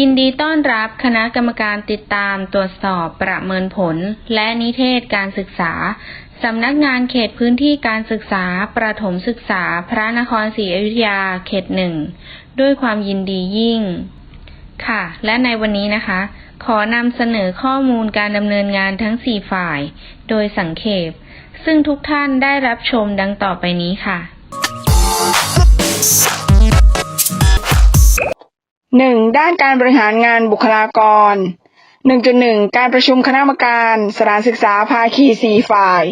ยินดีต้อนรับคณะกรรมการติดตามตรวจสอบประเมินผล และนิเทศการศึกษา สำนักงานเขตพื้นที่การศึกษา ประถมศึกษา พระนครศรีอยุธยาเขตหนึ่ง ด้วยความยินดียิ่ง ค่ะ และในวันนี้นะคะ ขอนำเสนอข้อมูลการดำเนินงานทั้ง 4 ฝ่าย โดยสังเขป ซึ่งทุกท่านได้รับชมดังต่อไปนี้ค่ะ หนึ่งด้านการบริหารงานบุคลากร 1.1 การประชุมคณะกรรมการ สถานศึกษาภาคีสี่ฝ่าย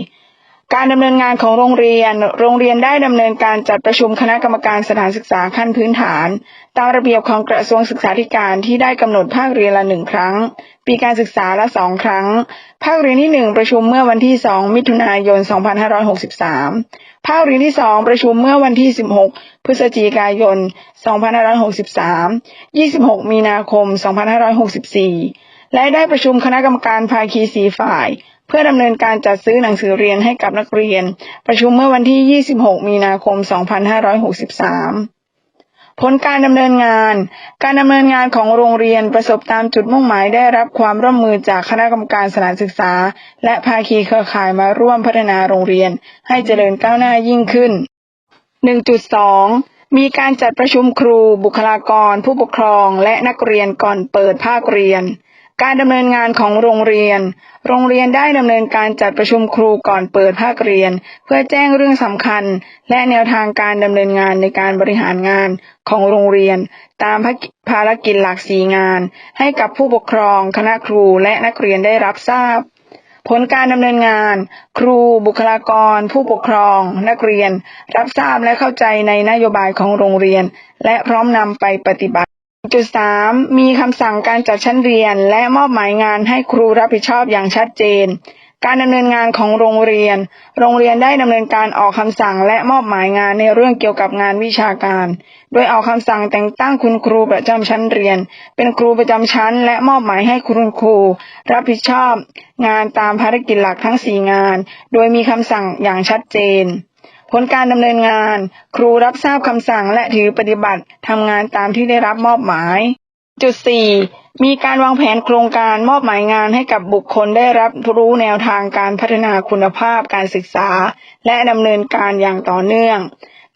การดำเนินงานของโรงเรียน โรงเรียนได้ดำเนินการจัดประชุมคณะกรรมการสถานศึกษาขั้นพื้นฐาน ตามระเบียบของกระทรวงศึกษาธิการที่ได้กำหนดภาคเรียนละหนึ่งครั้ง ปีการศึกษาละสองครั้ง ภาคเรียนที่หนึ่งประชุมเมื่อวันที่ 2 มิถุนายน 2563 ภาคเรียนที่ 2 ประชุมเมื่อวันที่ 16 พฤศจิกายน 2563 26 มีนาคม 2564 และได้ประชุมคณะกรรมการภาคีสีฝ่าย เพื่อดำเนินการจัดซื้อหนังสือเรียนให้กับนักเรียน ประชุมเมื่อวันที่ 26 มีนาคม 2563 ผลการดำเนินงาน การดำเนินงานของโรงเรียนประสบตามจุดมุ่งหมายได้รับความร่วมมือจากคณะกรรมการสถานศึกษา และภาคีเครือข่ายมาร่วมพัฒนาโรงเรียนให้เจริญก้าวหน้ายิ่งขึ้น 1.2มีการจัดประชุมครูบุคลากร ผู้ปกครอง และนักเรียนก่อนเปิดภาคเรียน การดำเนินงานของโรงเรียน โรงเรียนได้ดำเนินการจัดประชุมครูก่อนเปิดภาคเรียน เพื่อแจ้งเรื่องสำคัญ และแนวทางการดำเนินงานในการบริหารงานของโรงเรียน ตามภารกิจหลักสีงาน ให้กับผู้ปกครอง คณะครูและนักเรียนได้รับทราบ ผลการดำเนินงาน ครู บุคลากร ผู้ปกครอง นักเรียน รับทราบและเข้าใจในนโยบายของโรงเรียน และพร้อมนำไปปฏิบัติ จุดสามมีคำสั่งการจัดชั้นเรียน และมอบหมายงานให้ครูรับผิดชอบอย่างชัดเจน การดำเนินงานของโรงเรียน โรงเรียนได้ดำเนินการออกคำสั่งและมอบหมายงานในเรื่องเกี่ยวกับงานวิชาการ โดยออกคำสั่งแต่งตั้งคุณครูประจำชั้นเรียน เป็นครูประจำชั้น และมอบหมายให้คุณครู รับผิดชอบ งานตามภารกิจหลักทั้งสี่งาน โดยมีคำสั่งอย่างชัดเจน ผลการดำเนินงาน ครูรับทราบคำสั่งและถือปฏิบัติทำงานตามที่ได้รับมอบหมาย จุดสี่มีการวางแผนโครงการมอบหมายงานให้กับบุคคลได้รับรู้แนวทางการพัฒนาคุณภาพการศึกษา และดำเนินการอย่างต่อเนื่อง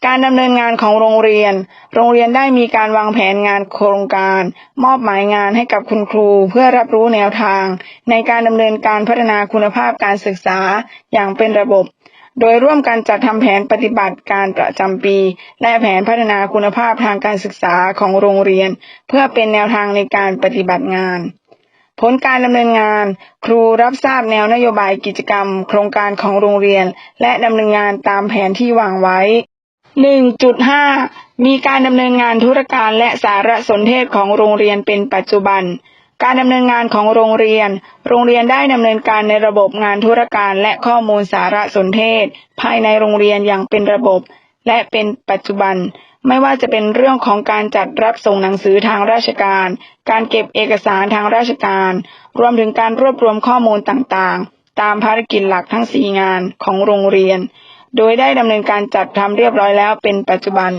การดำเนินงานของโรงเรียน โรงเรียนได้มีการวางแผนงานโครงการ มอบหมายงานให้กับคุณครู เพื่อรับรู้แนวทาง ในการดำเนินการพัฒนาคุณภาพการศึกษาอย่างเป็นระบบ โดยร่วมกันจัดทำแผนปฏิบัติการประจำปี และแผนพัฒนาคุณภาพทางการศึกษาของโรงเรียน เพื่อเป็นแนวทางในการปฏิบัติงาน ผลการดำเนินงาน ครูรับทราบแนวนโยบายกิจกรรม โครงการของโรงเรียน และดำเนินงานตามแผนที่วางไว้ 1.5 มีการดำเนินงานธุรการและสารสนเทศของโรงเรียนเป็นปัจจุบัน การดำเนินงานของโรงเรียน โรงเรียนได้ดำเนินการในระบบงานธุรการและข้อมูลสารสนเทศ ภายในโรงเรียนอย่างเป็นระบบ และเป็นปัจจุบัน ไม่ว่าจะเป็นเรื่องของการจัดรับส่งหนังสือทางราชการ การเก็บเอกสารทางราชการ รวมถึงการรวบรวมข้อมูลต่างๆ ตามภารกิจหลักทั้งสี่งานของโรงเรียน โดยได้ดำเนินการจัดทำเรียบร้อยแล้วเป็นปัจจุบัน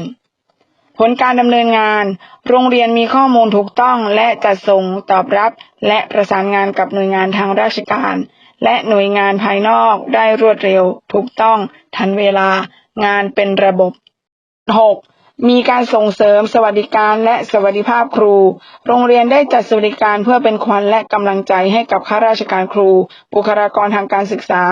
ผลการดำเนินงาน โรงเรียนมีข้อมูลถูกต้องและจัดส่งตอบรับ และประสานงานกับหน่วยงานทางราชการ และหน่วยงานภายนอกได้รวดเร็ว ถูกต้อง ทันเวลางานเป็นระบบ 6. มีการส่งเสริมสวัสดิการและสวัสดิภาพครู โรงเรียนได้จัดสวัสดิการเพื่อเป็นขวัญและกำลังใจให้กับข้าราชการครู บุคลากรทางการศึกษา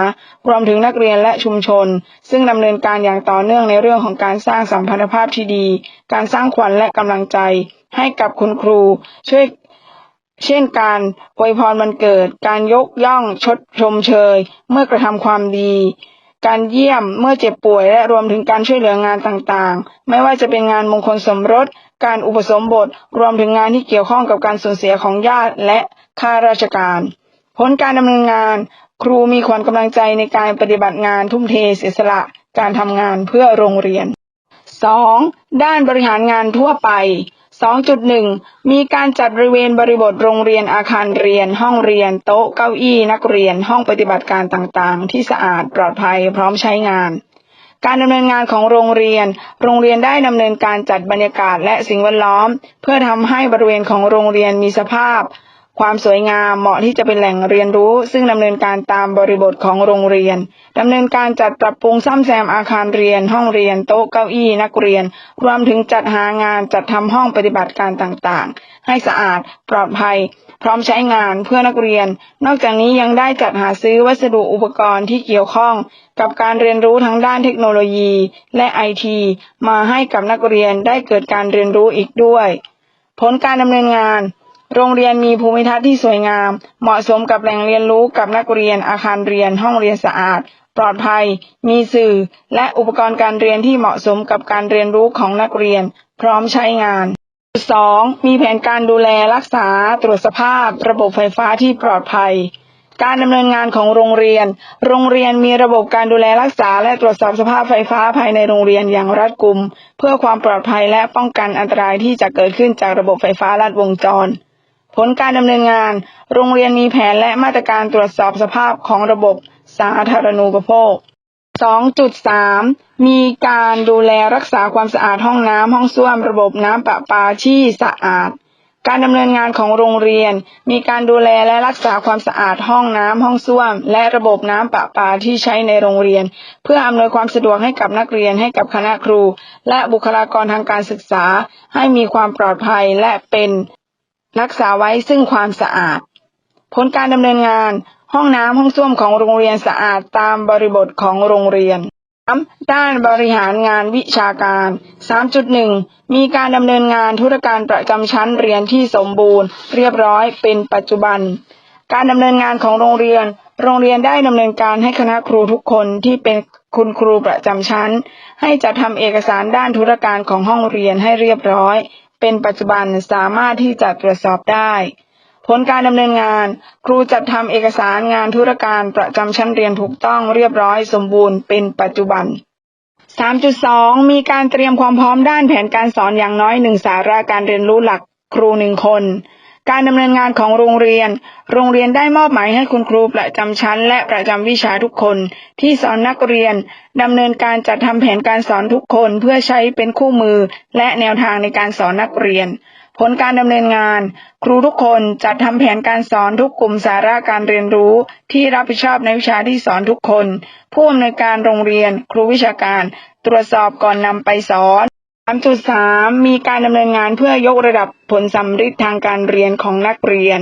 รวมถึงนักเรียนและชุมชน ซึ่งดำเนินการอย่างต่อเนื่องในเรื่องของการสร้างสัมพันธภาพที่ดี การสร้างขวัญและกำลังใจให้กับคุณครู ช่วยเช่นการอวยพรวันเกิด การยกย่องชดชมเชย เมื่อกระทำความดี การเยี่ยมเมื่อเจ็บป่วยและรวมถึงการช่วยเหลืองานต่างๆ ไม่ว่าจะเป็นงานมงคลสมรส การอุปสมบท รวมถึงงานที่เกี่ยวข้องกับการสูญเสียของญาติและข้าราชการ ผลการดำเนินงาน ครูมีขวัญกำลังใจในการปฏิบัติงานทุ่มเทเสียสละการทำงานเพื่อโรงเรียน 2. ด้านบริหารงานทั่วไป 2.1 มีการจัดบริเวณบริบทโรงเรียนอาคารเรียน ห้องเรียน โต๊ะเก้าอี้นักเรียน ห้องปฏิบัติการต่างๆ ที่สะอาดปลอดภัยพร้อมใช้งาน การดำเนินงานของโรงเรียน โรงเรียนได้ดำเนินการจัดบรรยากาศและสิ่งแวดล้อม เพื่อทำให้บริเวณของโรงเรียนมีสภาพ ความสวยงามเหมาะที่จะเป็นแหล่งเรียนรู้ ซึ่งดำเนินการตามบริบทของโรงเรียนดำเนินการจัดปรับปรุงซ่อมแซมอาคารเรียน ห้องเรียน โต๊ะเก้าอี้นักเรียน รวมถึงจัดหางานจัดทำห้องปฏิบัติการต่างๆ ให้สะอาดปลอดภัย พร้อมใช้งานเพื่อนักเรียน นอกจากนี้ยังได้จัดหาซื้อวัสดุอุปกรณ์ที่เกี่ยวข้อง กับการเรียนรู้ทั้งด้านเทคโนโลยี และไอทีมาให้กับนักเรียนได้เกิดการเรียนรู้อีกด้วย ผลการดำเนินงาน โรงเรียนมีภูมิทัศน์ที่สวยงาม เหมาะสมกับแหล่งเรียนรู้กับนักเรียน อาคารเรียน ห้องเรียนสะอาด ปลอดภัย มีสื่อ และอุปกรณ์การเรียนที่เหมาะสมกับการเรียนรู้ของนักเรียน พร้อมใช้งาน 2. มีแผนการดูแลรักษา ตรวจสภาพ ระบบไฟฟ้าที่ปลอดภัยการดำเนินงานของโรงเรียน โรงเรียนมีระบบการดูแลรักษา และตรวจสอบสภาพไฟฟ้าภายในโรงเรียนอย่างรัดกุม เพื่อความปลอดภัยและป้องกันอันตรายที่จะเกิดขึ้นจากระบบไฟฟ้าลัดวงจร ผลการดำเนินงาน โรงเรียนมีแผนและมาตรการตรวจสอบสภาพของระบบสาธารณูปโภค 2.3 มีการดูแลรักษาความสะอาดห้องน้ำห้องส้วมระบบน้ำประปาที่สะอาด การดำเนินงานของโรงเรียน มีการดูแลและรักษาความสะอาดห้องน้ำห้องส้วม และระบบน้ำประปาที่ใช้ในโรงเรียน เพื่ออำนวยความสะดวกให้กับนักเรียนให้กับคณะครู และบุคลากรทางการศึกษา ให้มีความปลอดภัยและเป็น รักษาไว้ซึ่งความสะอาด ผลการดำเนินงาน ห้องน้ำห้องส้วมของโรงเรียนสะอาดตามบริบทของโรงเรียน 3. ด้านบริหารงานวิชาการ 3.1 มีการดำเนินงานธุรการประจำชั้นเรียนที่สมบูรณ์ เรียบร้อยเป็นปัจจุบัน การดำเนินงานของโรงเรียน โรงเรียนได้ดำเนินการให้คณะครูทุกคนที่เป็นคุณครูประจำชั้น ให้จัดทำเอกสารด้านธุรการของห้องเรียนให้เรียบร้อย เป็นปัจจุบันสามารถที่จะตรวจสอบได้ ผลการดำเนินงาน ครูจัดทำเอกสารงานธุรการประจำชั้นเรียนถูกต้องเรียบร้อยสมบูรณ์เป็นปัจจุบัน 3.2 มีการเตรียมความพร้อมด้านแผนการสอนอย่างน้อยหนึ่งสาระการเรียนรู้หลักครูหนึ่งคน การดำเนินงานของโรงเรียน โรงเรียนได้มอบหมายให้คุณครูประจำชั้น และประจำวิชาทุกคน ที่สอนนักเรียนดำเนินการจัดทำแผนการสอนทุกคนเพื่อใช้เป็นคู่มือ และแนวทางในการสอนนักเรียน ผลการดำเนินงาน ครูทุกคนจัดทำแผนการสอนทุกกลุ่มสาระการเรียนรู้ ที่รับผิดชอบในวิชาที่สอนทุกคน ผู้อำนวยการโรงเรียน ครูวิชาการ ตรวจสอบก่อนนำไปสอน 3.3 มีการดำเนินงานเพื่อยกระดับผลสำฤทธิ์ทางการเรียนของนักเรียน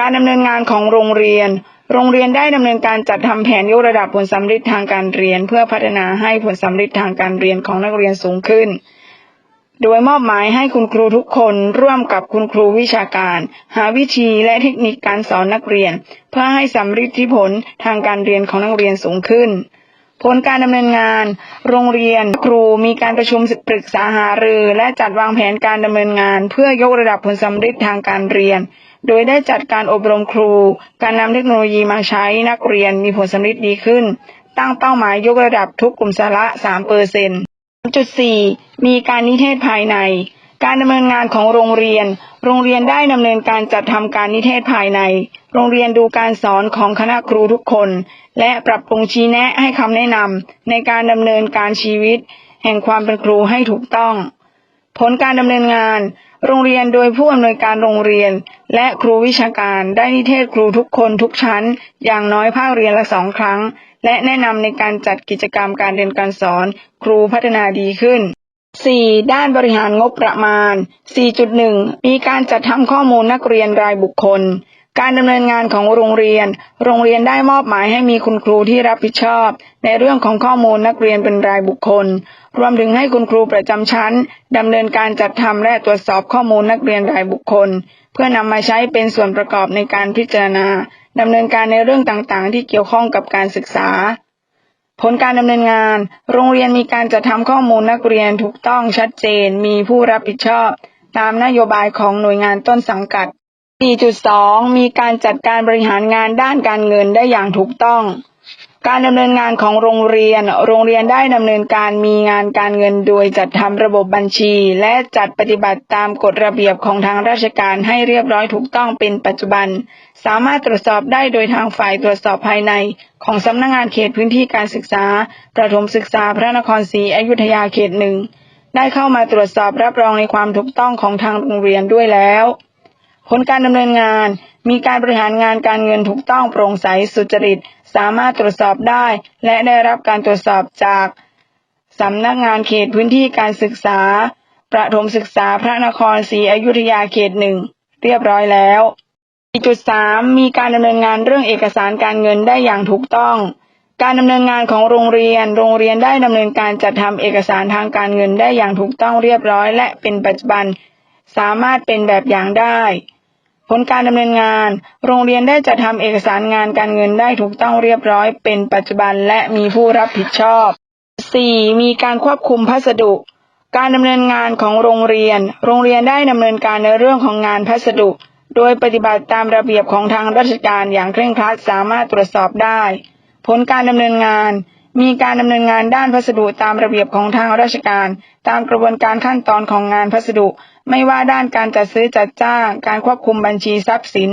การดำเนินงานของโรงเรียน โรงเรียนได้ดำเนินการจัดทำแผนยกระดับผลสำฤทธิ์ทางการเรียน เพื่อพัฒนาให้ผลสำฤทธิ์ทางการเรียนของนักเรียนสูงขึ้น โดยมอบหมายให้คุณครูทุกคนร่วมกับคุณครูวิชาการ หาวิธีและเทคนิคการสอนนักเรียน เพื่อให้สำฤทธิผลทางการเรียนของนักเรียนสูงขึ้น ผลการดำเนินงาน โรงเรียนครูมีการประชุมปรึกษาหารือ และจัดวางแผนการดำเนินงาน เพื่อยกระดับผลสำฤทธิ์ทางการเรียน โดยได้จัดการอบรมครู การนำเทคโนโลยีมาใช้นักเรียนมีผลสำฤทธิ์ดีขึ้น ตั้งเป้าหมายยกระดับทุกกลุ่มสาระ 3เปอร์เซ็นต์3.4มีการนิเทศภายใน การดำเนินงานของโรงเรียน โรงเรียนได้ดำเนินการจัดทำการนิเทศภายใน โรงเรียนดูการสอนของคณะครูทุกคน และปรับปรุงชี้แนะให้คำแนะนำในการดำเนินการชีวิต แห่งความเป็นครูให้ถูกต้อง ผลการดำเนินงาน โรงเรียนโดยผู้อำนวยการโรงเรียน และครูวิชาการได้นิเทศครูทุกคนทุกชั้น อย่างน้อยภาคเรียนละสองครั้ง และแนะนำในการจัดกิจกรรมการเรียนการสอน ครูพัฒนาดีขึ้น 4. ด้านบริหารงบประมาณ 4.1 มีการจัดทำข้อมูลนักเรียนรายบุคคล การดำเนินงานของโรงเรียน โรงเรียนได้มอบหมายให้มีคุณครูที่รับผิดชอบ ในเรื่องของข้อมูลนักเรียนเป็นรายบุคคล รวมถึงให้คุณครูประจำชั้นดำเนินการจัดทำและตรวจสอบข้อมูลนักเรียนรายบุคคล เพื่อนำมาใช้เป็นส่วนประกอบในการพิจารณาดำเนินการในเรื่องต่างๆ ที่เกี่ยวข้องกับการศึกษา ผลการดำเนินงาน โรงเรียนมีการจัดทำข้อมูลนักเรียนถูกต้องชัดเจน มีผู้รับผิดชอบ ตามนโยบายของหน่วยงานต้นสังกัด 4.2 มีการจัดการบริหารงานด้านการเงินได้อย่างถูกต้อง การดำเนินงานของโรงเรียน โรงเรียนได้ดำเนินการมีงานการเงินโดยจัดทำระบบบัญชี และจัดปฏิบัติตามกฎระเบียบของทางราชการให้เรียบร้อยถูกต้องเป็นปัจจุบัน สามารถตรวจสอบได้โดยทางฝ่ายตรวจสอบภายใน ของสำนักงานเขตพื้นที่การศึกษา ประถมศึกษาพระนครศรีอยุธยาเขตหนึ่ง ได้เข้ามาตรวจสอบรับรองในความถูกต้องของทางโรงเรียนด้วยแล้ว ผลการดำเนินงาน มีการบริหารงานการเงินถูกต้องโปร่งใสสุจริต สามารถตรวจสอบได้ และได้รับการตรวจสอบจากสำนักงานเขตพื้นที่การศึกษา ประถมศึกษาพระนครศรีอยุธยาเขตหนึ่งเรียบร้อยแล้ว 4.3 มีการดำเนินงานเรื่องเอกสารการเงินได้อย่างถูกต้อง การดำเนินงานของโรงเรียน โรงเรียนได้ดำเนินการจัดทำเอกสารทางการเงินได้อย่างถูกต้องเรียบร้อย และเป็นปัจจุบัน สามารถเป็นแบบอย่างได้ ผลการดำเนินงาน โรงเรียนได้จัดทำเอกสารงานการเงินได้ถูกต้องเรียบร้อย เป็นปัจจุบันและมีผู้รับผิดชอบ 4. มีการควบคุมพัสดุ การดำเนินงานของโรงเรียน โรงเรียนได้ดำเนินการในเรื่องของงานพัสดุ โดยปฏิบัติตามระเบียบของทางราชการอย่างเคร่งครัดสามารถตรวจสอบได้ ผลการดำเนินงานมีการดำเนินงานด้านพัสดุตามระเบียบของทางราชการ ตามกระบวนการขั้นตอนของงานพัสดุ ไม่ว่าด้านการจัดซื้อจัดจ้าง การควบคุมบัญชีทรัพย์สิน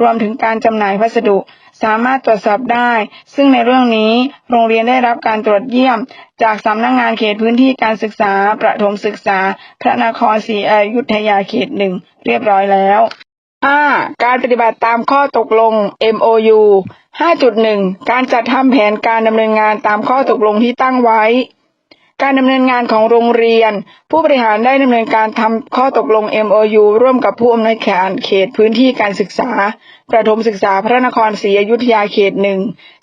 รวมถึงการจำหน่ายพัสดุ สามารถตรวจสอบได้ ซึ่งในเรื่องนี้โรงเรียนได้รับการตรวจเยี่ยม จากสำนักงงานเขตพื้นที่การศึกษา ประถมศึกษา พระนครศรีอยุธยาเขตหนึ่งเรียบร้อยแล้ว 5. การปฏิบัติตามข้อตกลง MOU 5.1 การจัดทำแผนการดำเนินงานตามข้อตกลงที่ตั้งไว้ การดำเนินงานของโรงเรียน ผู้บริหารได้ดำเนินการทำข้อตกลง MOU ร่วมกับผู้อำนวยการเขตพื้นที่การศึกษา ประถมศึกษาพระนครศรีอยุธยาเขตหนึ่ง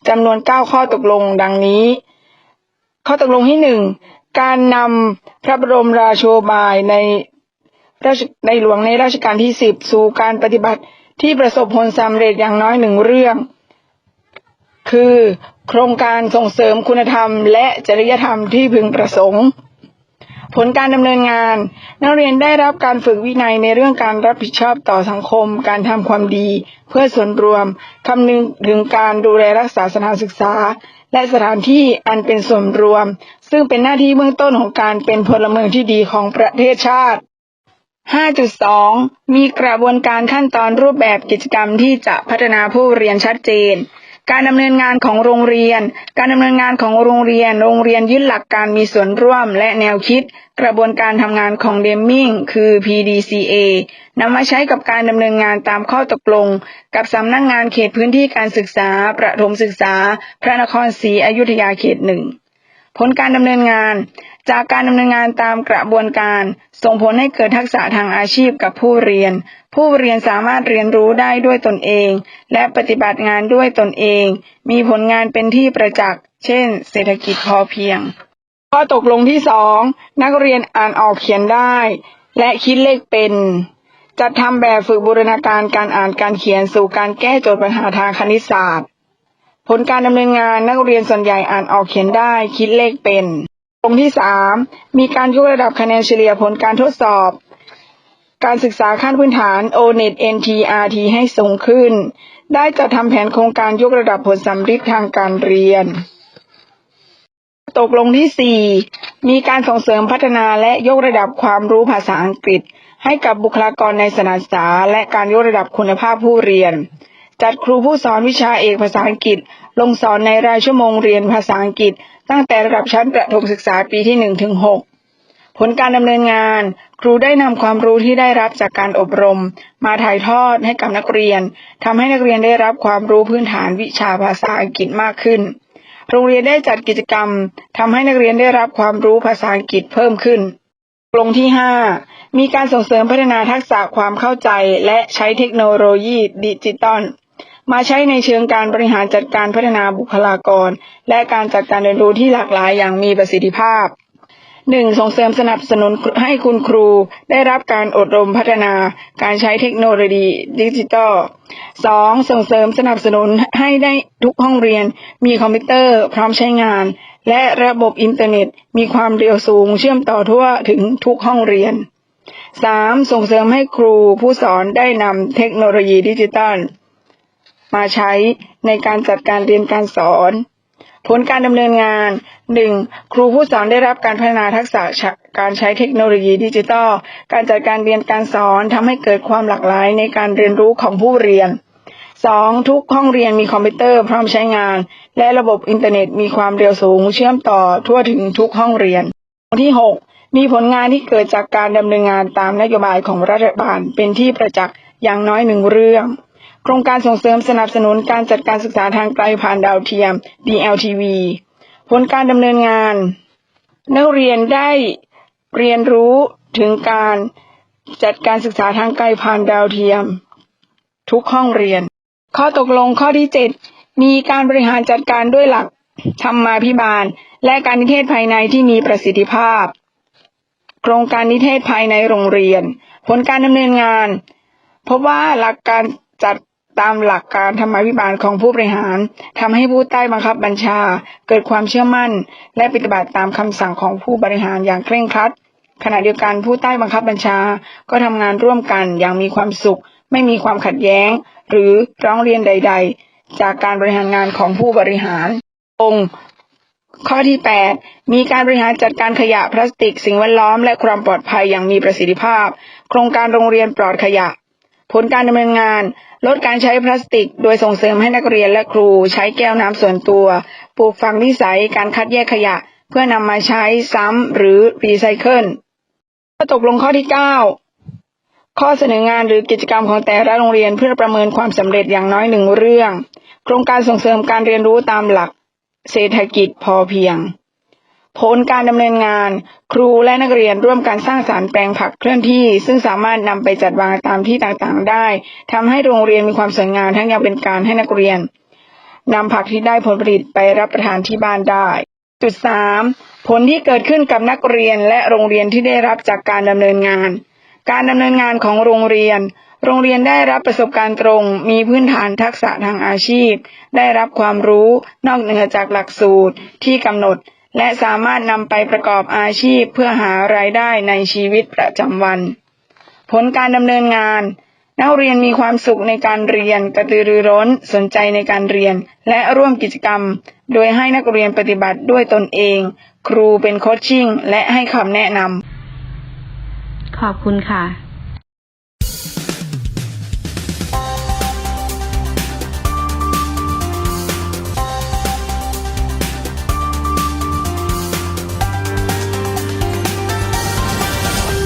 จำนวน 9 ข้อตกลงดังนี้ ข้อตกลงที่หนึ่งการนำพระบรมราโชบายในราชในหลวงในราชการที่สิบสู่การปฏิบัติที่ประสบผลสำเร็จอย่างน้อยหนึ่งเรื่อง คือ โครงการส่งเสริมคุณธรรม และจริยธรรมที่พึงประสงค์ ผลการดำเนินงาน นักเรียนได้รับการฝึกวินัยในเรื่องการรับผิดชอบต่อสังคม การทำความดี เพื่อส่วนรวมคำนึงถึงการดูแลรักษาสถานศึกษา และสถานที่อันเป็นส่วนรวม ซึ่งเป็นหน้าที่เบื้องต้นของการเป็นพลเมืองที่ดีของประเทศชาติ5.2 มีกระบวนการขั้นตอนรูปแบบกิจกรรมที่จะพัฒนาผู้เรียนชัดเจน การดำเนินงานของโรงเรียน การดำเนินงานของโรงเรียน โรงเรียนยึดหลักการมีส่วนร่วมและแนวคิด กระบวนการทำงานของเดมมิงคือ PDCA นำมาใช้กับการดำเนินงานตามข้อตกลง กับสำนักงงานเขตพื้นที่การศึกษา ประถมศึกษา พระนครศรีอยุธยาเขตหนึ่งผลการดำเนินงาน จากการดำเนินงานตามกระบวนการ ส่งผลให้เกิดทักษะทางอาชีพกับผู้เรียน ผู้เรียนสามารถเรียนรู้ได้ด้วยตนเอง และปฏิบัติงานด้วยตนเอง มีผลงานเป็นที่ประจักษ์ เช่น เศรษฐกิจพอเพียง ข้อตกลงที่สองนักเรียนอ่านออกเขียนได้ และคิดเลขเป็นจัดทำแบบฝึกบูรณาการการอ่านการเขียนสู่การแก้โจทย์ปัญหาทางคณิตศาสตร์ ผลการดำเนินงานนักเรียนส่วนใหญ่อ่านออกเขียนได้คิดเลขเป็น ตรงที่สามมีการยกระดับคะแนนเฉลี่ยผลการทดสอบ การศึกษาขั้นพื้นฐาน O-NET NTRT ให้สูงขึ้น ได้จัดทำแผนโครงการยกระดับผลสำฤทธิ์ทางการเรียน ตกลงที่สี่มีการส่งเสริมพัฒนาและยกระดับความรู้ภาษาอังกฤษ ให้กับบุคลากรในสถานศึกษาและการยกระดับคุณภาพผู้เรียน จัดครูผู้สอนวิชาเอกภาษาอังกฤษ ลงสอนในรายชั่วโมงเรียนภาษาอังกฤษ ตั้งแต่ระดับชั้นประถมศึกษาปีที่หนึ่งถึงหกผลการดำเนินงาน ครูได้นำความรู้ที่ได้รับจากการอบรม มาถ่ายทอดให้กับนักเรียนทำให้นักเรียนได้รับความรู้พื้นฐานวิชาภาษาอังกฤษมากขึ้น โรงเรียนได้จัดกิจกรรมทำให้นักเรียนได้รับความรู้ภาษาอังกฤษเพิ่มขึ้นกลงที่ 5 มีการส่งเสริมพัฒนาทักษะความเข้าใจและใช้เทคโนโลยีดิจิตอล มาใช้ในเชิงการบริหารจัดการพัฒนาบุคลากร และการจัดการเรียนรู้ที่หลากหลายอย่างมีประสิทธิภาพหนึ่งส่งเสริมสนับสนุนให้คุณครู ได้รับการอบรมพัฒนา การใช้เทคโนโลยีดิจิทัลสองส่งเสริมสนับสนุนให้ได้ทุกห้องเรียน มีคอมพิวเตอร์พร้อมใช้งาน และระบบอินเทอร์เน็ต มีความเร็วสูงเชื่อมต่อทั่วถึงทุกห้องเรียนสามส่งเสริมให้ครูผู้สอนได้นำเทคโนโลยีดิจิทัล มาใช้ในการจัดการเรียนการสอน ผลการดำเนินงาน 1. ครูผู้สอนได้รับการพัฒนาทักษะการใช้เทคโนโลยีดิจิทัล การจัดการเรียนการสอนทำให้เกิดความหลากหลายในการเรียนรู้ของผู้เรียน 2. ทุกห้องเรียนมีคอมพิวเตอร์พร้อมใช้งาน และระบบอินเทอร์เน็ตมีความเร็วสูง เชื่อมต่อทั่วถึงทุกห้องเรียนที่ 6 มีผลงานที่เกิดจากการดำเนินงานตามนโยบายของรัฐบาลเป็นที่ประจักษ์อย่างน้อยหนึ่งเรื่อง โครงการส่งเสริมสนับสนุนการจัดการศึกษาทางไกลผ่านดาวเทียม DLTV ผลการดำเนินงาน นักเรียนได้เรียนรู้ถึงการจัดการศึกษาทางไกลผ่านดาวเทียม ทุกห้องเรียน ข้อตกลงข้อที่ 7 มีการบริหารจัดการด้วยหลักธรรมาภิบาล และการนิเทศภายในที่มีประสิทธิภาพ โครงการนิเทศภายในโรงเรียน ผลการดำเนินงาน พบว่าหลักการจัด ตามหลักการธรรมาภิบาลของผู้บริหารทำให้ผู้ใต้บังคับบัญชา เกิดความเชื่อมั่น และปฏิบัติตามคำสั่งของผู้บริหารอย่างเคร่งครัด ขณะเดียวกันผู้ใต้บังคับบัญชา ก็ทำงานร่วมกันอย่างมีความสุข ไม่มีความขัดแย้ง หรือร้องเรียนใด ๆ จากการบริหารงานของผู้บริหาร องค์ข้อที่ 8 มีการบริหารจัดการขยะพลาสติก สิ่งแวดล้อมและความปลอดภัยอย่างมีประสิทธิภาพ โครงการโรงเรียนปลอดขยะ ผลการดำเนินงาน ลดการใช้พลาสติก โดยส่งเสริมให้นักเรียนและครูใช้แก้วน้ำส่วนตัว ปลูกฝังนิสัยการคัดแยกขยะ เพื่อนำมาใช้ซ้ำหรือรีไซเคิลข้อตกลงข้อที่ 9 ข้อเสนองานหรือกิจกรรมของแต่ละโรงเรียนเพื่อประเมินความสำเร็จอย่างน้อยหนึ่งเรื่อง โครงการส่งเสริมการเรียนรู้ตามหลัก เศรษฐกิจพอเพียง ผลการดำเนินงาน ครูและนักเรียนร่วมกันสร้างสารรค์แปลงผักเคลื่อนที่ ซึ่งสามารถนำไปจัดวางตามที่ต่างๆ ได้ทำให้โรงเรียนมีความสวยงามทั้งยังเป็นการให้นักเรียนนำผักที่ได้ผลผลิตไปรับประทานที่บ้านได้ จุดสามผลที่เกิดขึ้นกับนักเรียนและโรงเรียนที่ได้รับจากการดำเนินงาน การดำเนินงานของโรงเรียน โรงเรียนได้รับประสบการณ์ตรง มีพื้นฐานทักษะทางอาชีพ ได้รับความรู้นอกเหนือจากหลักสูตรที่กำหนด และสามารถนำไปประกอบอาชีพเพื่อหารายได้ในชีวิตประจำวัน ผลการดำเนินงาน นักเรียนมีความสุขในการเรียน กระตือรือร้น สนใจในการเรียน และร่วมกิจกรรม โดยให้นักเรียนปฏิบัติด้วยตนเอง ครูเป็นโคชชิ่ง และให้คำแนะนำขอบคุณค่ะ